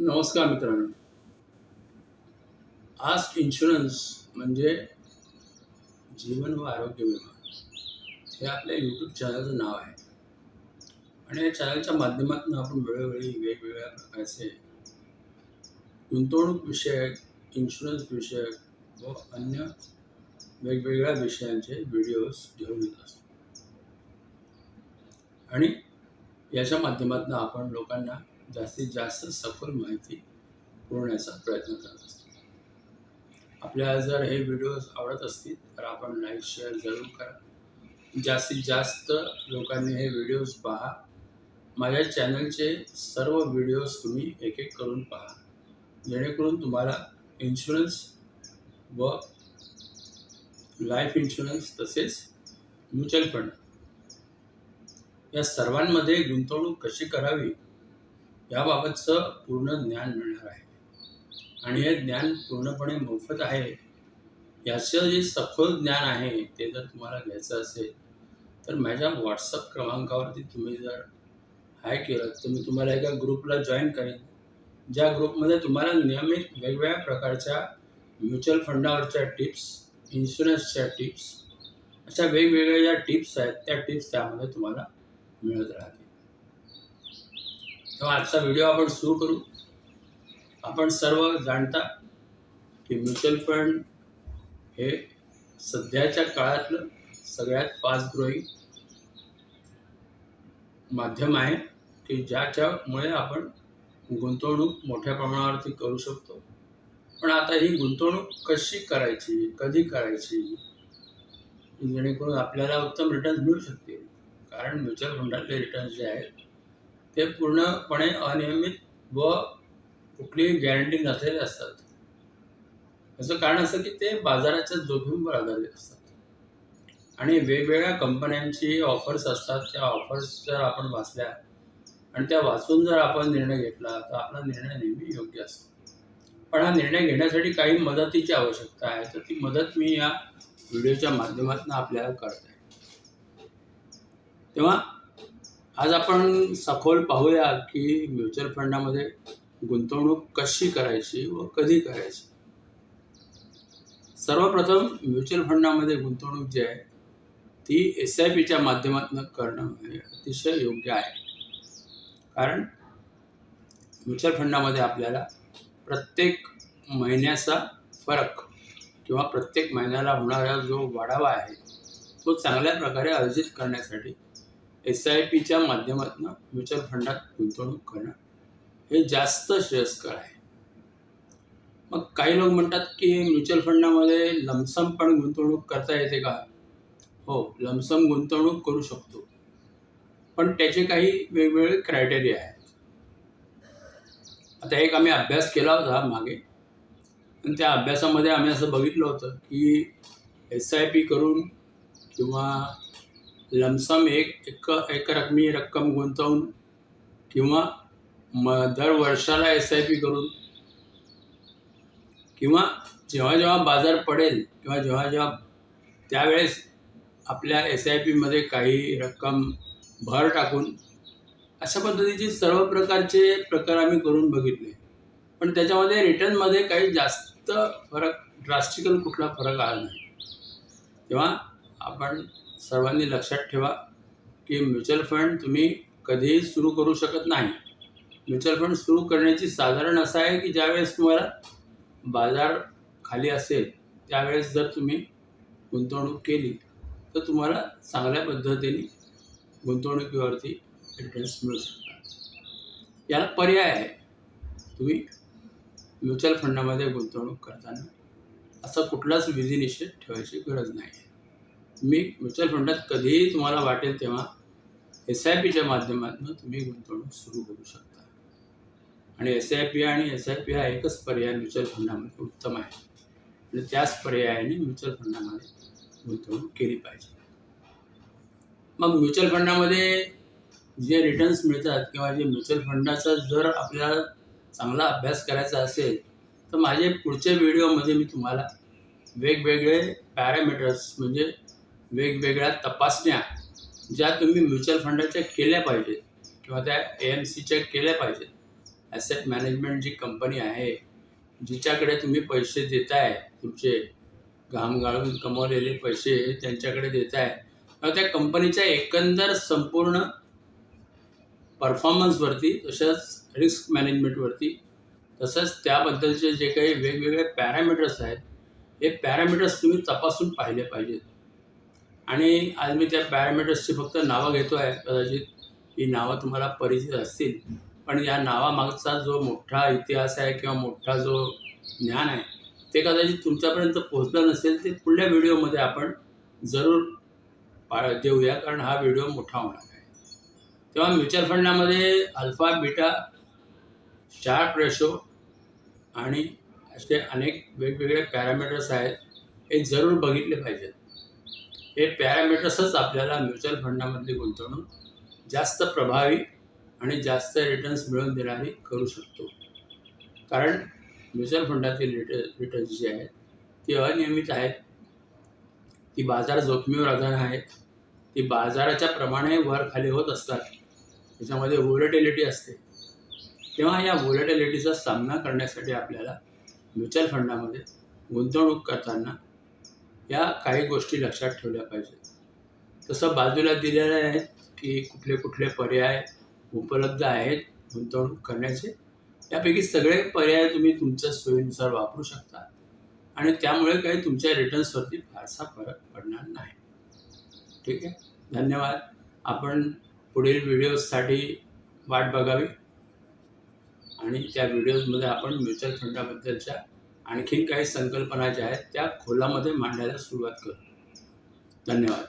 नमस्कार मित्रांनो. Ask insurance म्हणजे जीवन व आरोग्य विमा हे आपल्या यूट्यूब चॅनलचं नाव आहे. आणि या चॅनलच्या माध्यमातून आपण वेळोवेळी वेगवेगळ्या प्रकारचे गुंतवणूक विषयक इन्शुरन्स विषयक व अन्य वेगवेगळ्या विषयांचे व्हिडिओज घेऊन येत असतो. आणि याच्या माध्यमातून आपण लोकांना जास्तीत जास्त सखोल माहिती पुरवण्याचा प्रयत्न करत असतो आपल्याला जर हे व्हिडिओज आवडत असतील तर आपण लाईक शेअर जरूर करा. जास्तीत जास्त लोकांनी हे व्हिडिओज पहा. माझ्या चॅनलचे सर्व व्हिडिओज तुम्ही एक एक करून पहा. जेणेकरून तुम्हाला इन्शुरन्स व लाईफ इन्शुरन्स तसेच म्युच्युअल फंड या सर्वांमध्ये गुंतवणूक कशी करावी याबाबतचं पूर्ण ज्ञान मिळणार आहे. आणि हे ज्ञान पूर्णपणे मोफत आहे याचं जे सखोल ज्ञान आहे ते जर तुम्हाला घ्यायचं असेल तर माझ्या व्हॉट्सअप क्रमांकावरती तुम्ही जर हाय केलं तर मी तुम्हाला एका ग्रुपला जॉईन करेन. ज्या ग्रुपमध्ये तुम्हाला नियमित वेगवेगळ्या प्रकारच्या म्युच्युअल फंडावरच्या टिप्स इन्शुरन्सच्या टिप्स अशा वेगवेगळ्या ज्या टिप्स आहेत त्या टिप्स त्यामध्ये तुम्हाला मिळत राहतात तेव्हा आजचा व्हिडिओ आपण सुरू करू. आपण सर्व जाणता की म्युच्युअल फंड हे सध्याच्या काळातलं सगळ्यात फास्ट ग्रोईंग माध्यम आहे की ज्याच्यामुळे आपण गुंतवणूक मोठ्या प्रमाणावरती करू शकतो. पण आता ही गुंतवणूक कशी करायची कधी करायची जेणेकरून आपल्याला उत्तम रिटर्न्स मिळू शकतील. कारण म्युच्युअल फंडातले रिटर्न्स जे आहेत ते पूर्णपणे अनियमित व कुठलीही गॅरंटी नसलेले असतात. याचं कारण असं की ते बाजाराच्या जोखीमवर आधारित असतात. आणि वेगवेगळ्या कंपन्यांची ऑफर्स असतात. त्या ऑफर्स जर आपण वाचल्या आणि त्या वाचून जर आपण निर्णय घेतला तर आपला निर्णय नेहमी योग्य असतो. पण हा निर्णय घेण्यासाठी काही मदतीची आवश्यकता आहे. तर ती मदत मी या व्हिडिओच्या माध्यमातून आपल्याला करत आहे तेव्हा आज आपण सखोल पाहूया की म्युच्युअल फंडामध्ये गुंतवणूक कशी करायची व कधी करायची? सर्वप्रथम म्युच्युअल फंडामध्ये गुंतवणूक जी आहे ती एस आय पीच्या माध्यमातून करणं हे अतिशय योग्य आहे. कारण म्युच्युअल फंडामध्ये आपल्याला प्रत्येक महिन्याचा फरक किंवा प्रत्येक महिन्याला होणारा जो वाढावा आहे तो चांगल्या प्रकारे अर्जित करण्यासाठी एस आय पीच्या माध्यमातून म्युच्युअल फंडात गुंतवणूक करणं हे जास्त श्रेयस्कर आहे. मग काही लोक म्हणतात की म्युच्युअल फंडामध्ये लमसम पण गुंतवणूक करता येते का? हो लमसम गुंतवणूक करू शकतो. पण त्याचे काही वेगवेगळे क्रायटेरिया आहेत. आता एक आम्ही अभ्यास केला होता मागे. आणि त्या अभ्यासामध्ये आम्ही असं बघितलं होतं की एस आय पी करून किंवा लमसम एक एक एकरकमी रक्कम गुंतवून किंवा म दर वर्षाला एस आय पी करून किंवा जेव्हा जेव्हा बाजार पडेल किंवा जेव्हा जेव्हा त्यावेळेस आपल्या एस आय पीमध्ये काही रक्कम भर टाकून अशा पद्धतीचे सर्व प्रकारचे प्रकार आम्ही करून बघितले. पण त्याच्यामध्ये रिटर्नमध्ये काही जास्त फरक ड्रास्टिकल कुठला फरक आला नाही. तेव्हा आपण सर्वांनी लक्षात ठेवा की म्युच्युअल फंड तुम्ही कधीही सुरू करू शकत नाही. म्युच्युअल फंड सुरू करण्याची साधारण असं आहे की ज्यावेळेस तुम्हाला बाजार खाली असेल त्यावेळेस जर तुम्ही गुंतवणूक केली तर तुम्हाला चांगल्या पद्धतीने गुंतवणुकीवरती रिटर्न्स मिळू शकतात. याला पर्याय आहे. तुम्ही म्युच्युअल फंडामध्ये गुंतवणूक करताना असा कुठलाच विधिनिषेध ठेवायची गरज नाही. आहे तुम्ही म्युच्युअल फंडात कधीही तुम्हाला वाटेल तेव्हा एस आय पीच्या माध्यमातून तुम्ही गुंतवणूक सुरू करू शकता. आणि एस आय पी आणि एस आय पी हा एकच पर्याय म्युच्युअल फंडामध्ये उत्तम आहे. आणि त्याच पर्यायाने म्युच्युअल फंडामध्ये गुंतवणूक केली पाहिजे. मग म्युच्युअल फंडामध्ये जे रिटर्न्स मिळतात किंवा जे म्युच्युअल फंडाचा जर आपल्याला चांगला अभ्यास करायचा असेल तर माझे पुढच्या व्हिडिओमध्ये मी तुम्हाला वेगवेगळे पॅरामीटर्स म्हणजे वेगवेगळ्या तपासण्या ज्या तुम्ही म्युच्युअल फंडाच्या केल्या पाहिजेत किंवा त्या ए एम सीच्या केल्या पाहिजेत. ॲसेट मॅनेजमेंट जी कंपनी आहे जिच्याकडे तुम्ही पैसे देताय तुमचे घाम गाळून कमवलेले पैसे त्यांच्याकडे देताय तर त्या कंपनीच्या एकंदर संपूर्ण परफॉर्मन्सवरती तसंच रिस्क मॅनेजमेंटवरती तसंच त्याबद्दलचे जे काही वेगवेगळे पॅरामीटर्स आहेत हे पॅरामीटर्स तुम्ही तपासून पाहिले पाहिजेत. आणि आज मी त्या पॅरामीटर्सची फक्त नावं घेतो आहे कदाचित ही नावं तुम्हाला परिचित असतील पण या नावामागचा जो मोठा इतिहास आहे किंवा मोठा जो ज्ञान आहे ते कदाचित तुमच्यापर्यंत पोहोचलं नसेल ते पुढल्या व्हिडिओमध्ये आपण जरूर पा देऊया कारण हा व्हिडिओ मोठा होणार आहे. तेव्हा म्युच्युअल फंडामध्ये अल्फा बीटा शार्प रेशो आणि असे अनेक वेगवेगळे पॅरामीटर्स आहेत हे जरूर बघितले पाहिजेत. हे पॅरामीटर्सच आपल्याला म्युच्युअल फंडामधली गुंतवणूक जास्त प्रभावी आणि जास्त रिटर्न्स मिळवून देणारी करू शकतो. कारण म्युच्युअल फंडातील रिट रिटर्न्स जी आहेत ती अनियमित आहेत. ती बाजार जोखमीवर आधार आहेत. ती बाजाराच्या प्रमाणे वर खाली होत असतात. त्याच्यामध्ये वोलेटिलिटी असते. तेव्हा या वोलेटिलिटीचा सामना करण्यासाठी आपल्याला म्युच्युअल फंडामध्ये गुंतवणूक करताना या काही गोष्टी लक्षात ठेवल्या पाहिजेत. तसं बाजूला दिलेलं आहे की कुठले कुठले पर्याय उपलब्ध आहेत गुंतवणूक करण्याचे. यापैकी सगळे पर्याय तुम्ही तुमच्या सोयीनुसार वापरू शकता. आणि त्यामुळे काही तुमच्या रिटर्न्सवरती फारसा फरक पडणार नाही. ठीक आहे? धन्यवाद. आपण पुढील व्हिडिओजसाठी वाट बघावी. आणि त्या व्हिडिओजमध्ये आपण म्युच्युअल फंडाबद्दलच्या आणखीन काही संकल्पना ज्या आहेत त्या खोलामध्ये मांडायला सुरुवात करू. धन्यवाद.